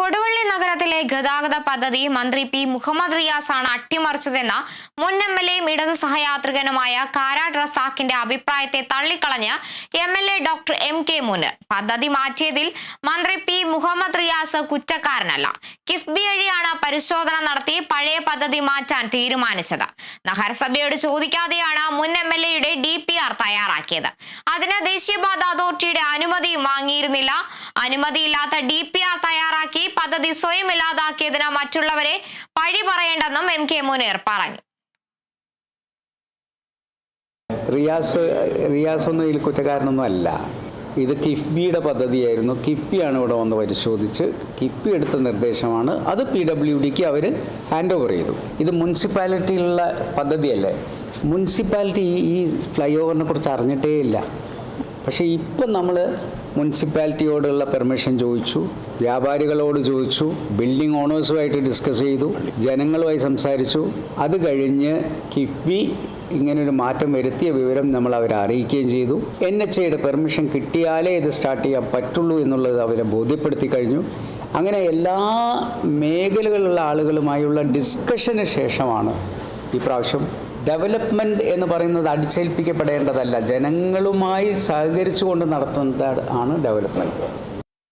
കൊടുവള്ളി നഗരത്തിലെ ഗതാഗത പദ്ധതി മന്ത്രി പി മുഹമ്മദ് റിയാസ് ആണ് അട്ടിമറിച്ചതെന്ന മുൻ എം എൽ എയും ഇടത് സഹയാത്രികനുമായ കാരാട് റസാഖിന്റെ അഭിപ്രായത്തെ തള്ളിക്കളഞ്ഞ് M L A doctor M K Muneer പദ്ധതി മാറ്റിയതിൽ മന്ത്രി പി മുഹമ്മദ് റിയാസ് കുറ്റക്കാരനല്ല. കിഫ്ബി വഴിയാണ് പരിശോധന നടത്തി പഴയ പദ്ധതി മാറ്റാൻ തീരുമാനിച്ചത്. നഗരസഭയോട് ചോദിക്കാതെയാണ് മുൻ എം എൽ എയുടെ ഡി പി ആർ തയ്യാറാക്കിയത്. അതിന് ദേശീയപാത അതോറിറ്റിയുടെ അനുമതിയും വാങ്ങിയിരുന്നില്ല. അനുമതിയില്ലാത്ത ഡി പി ആർ തയ്യാറാക്കി പദ്ധതി സ്വയം ഇല്ലാതാക്കിയതിന് മറ്റുള്ളവരെ പഴി പറയേണ്ടെന്നും എം കെ മുനീർ പറഞ്ഞു. റിയാസ് റിയാസ് ഒന്നും ഇതിൽ അല്ല. ഇത് കിഫ്ബിയുടെ പദ്ധതിയായിരുന്നു. കിഫ്ബിയാണ് ഇവിടെ വന്ന് പരിശോധിച്ച് കിഫ്ബി എടുത്ത നിർദ്ദേശമാണ്. അത് പി ഡബ്ല്യു ഡിക്ക് അവർ ഹാൻഡ് ഓവർ ചെയ്തു. ഇത് മുനിസിപ്പാലിറ്റിയിലുള്ള പദ്ധതിയല്ലേ? മുനിസിപ്പാലിറ്റി ഈ ഫ്ലൈ ഓവറിനെ കുറിച്ച് അറിഞ്ഞിട്ടേ ഇല്ല പക്ഷേ ഇപ്പം നമ്മൾ മുനിസിപ്പാലിറ്റിയോടുള്ള പെർമിഷൻ ചോദിച്ചു വ്യാപാരികളോട് ചോദിച്ചു ബിൽഡിംഗ് ഓണേഴ്സുമായിട്ട് ഡിസ്കസ് ചെയ്തു ജനങ്ങളുമായി സംസാരിച്ചു. അത് കഴിഞ്ഞ് കിഫ്ബി ഇങ്ങനൊരു മാറ്റം വരുത്തിയ വിവരം നമ്മൾ അവരെ അറിയിക്കുകയും ചെയ്തു. എൻ എച്ച് ഐയുടെ പെർമിഷൻ കിട്ടിയാലേ ഇത് സ്റ്റാർട്ട് ചെയ്യാൻ പറ്റുള്ളൂ എന്നുള്ളത് അവരെ ബോധ്യപ്പെടുത്തി കഴിഞ്ഞു. അങ്ങനെ എല്ലാ മേഖലകളിലുള്ള ആളുകളുമായുള്ള ഡിസ്കഷന് ശേഷമാണ് ഈ പ്രാവശ്യം ഡെവലപ്മെന്റ് എന്ന് പറയുന്നത് അടിച്ചേൽപ്പിക്കപ്പെടേണ്ടതല്ല. ജനങ്ങളുമായി സഹകരിച്ചുകൊണ്ട് നടത്തുന്നത് ആണ് ഡെവലപ്മെന്റ്